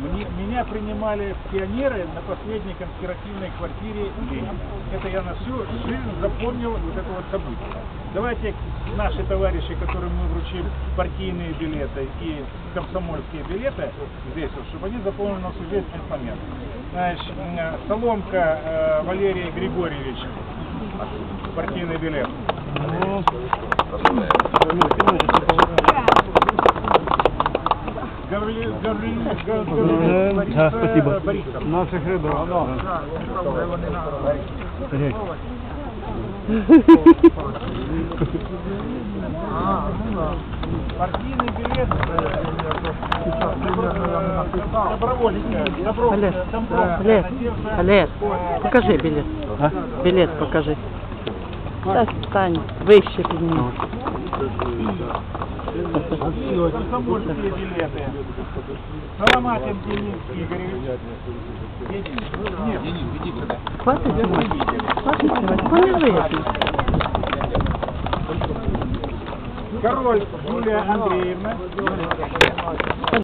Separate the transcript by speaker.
Speaker 1: Мне- меня принимали пионеры на последней конспиративной квартире Ленина. Это я на всю жизнь запомнил вот это вот событие. Давайте наши товарищи, которым мы вручим партийные билеты и комсомольские билеты здесь, вот, чтобы они запомнили на всю жизнь этот момент. Значит, м, Соломка э, Валерий Григорьевич, партийный билет.
Speaker 2: Спасибо. Наших ребят.
Speaker 1: Партийный билет.
Speaker 3: Олег, Олег. Олег, покажи билет.
Speaker 2: А?
Speaker 3: Билет покажи. Да, встань, выше подними.
Speaker 1: Комсомольские билеты. Соломатин Денис Игоревич. Нет,
Speaker 3: Хватит снимать? Хватит снимать? Понятно.
Speaker 1: Король Юлия Андреевна.